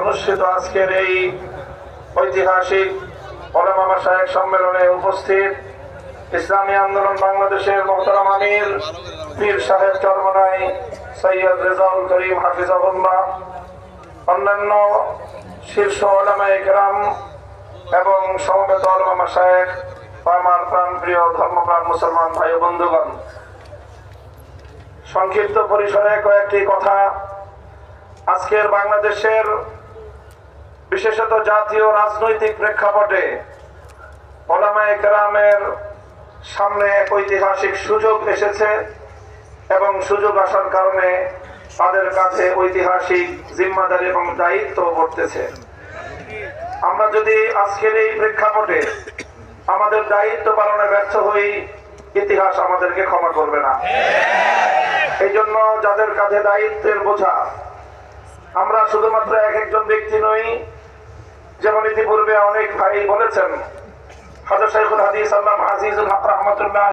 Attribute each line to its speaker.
Speaker 1: অনুষ্ঠিত আজকের এই ঐতিহাসিক ওলামা সাহেব সম্মেলনে উপস্থিত ইসলামী আন্দোলন বাংলাদেশের মোহতারাম আমির, পীর সাহেব চরমনাই, সৈয়দ রেজাউল করিম হাফিজাহুল্লাহ, অন্যান্য শীর্ষ ওলামা একরাম এবং সমবেত ওলামা সাহেব আমার প্রাণ প্রিয় ধর্মপ্রাণ মুসলমান ভাই বন্ধুগণ। সংক্ষিপ্ত পরিসরে কয়েকটি কথা আজকের বাংলাদেশের বিশেষত জাতীয় রাজনৈতিক প্রেক্ষাপটে ওলামায়ে কেরামের সামনে এক ঐতিহাসিক সুযোগ এসেছে এবং সুযোগ আসার কারণে তাদের কাছে ঐতিহাসিক জিম্মাদারি এবং দায়িত্ব পড়তেছে আমরা যদি আজকের এই প্রেক্ষাপটে আমাদের দায়িত্ব পালনে ব্যর্থ হই, ইতিহাস আমাদেরকে ক্ষমা করবে না। এই জন্য যাদের কাছে দায়িত্বের বোঝা আমরা শুধুমাত্র এক একজন ব্যক্তি নই, যেমন ইতিপূর্বে অনেক ভাই বলেছেন হাজার শাইখুল হাদিস আল্লাহ আজিজুল হক রহমতুল্লাহ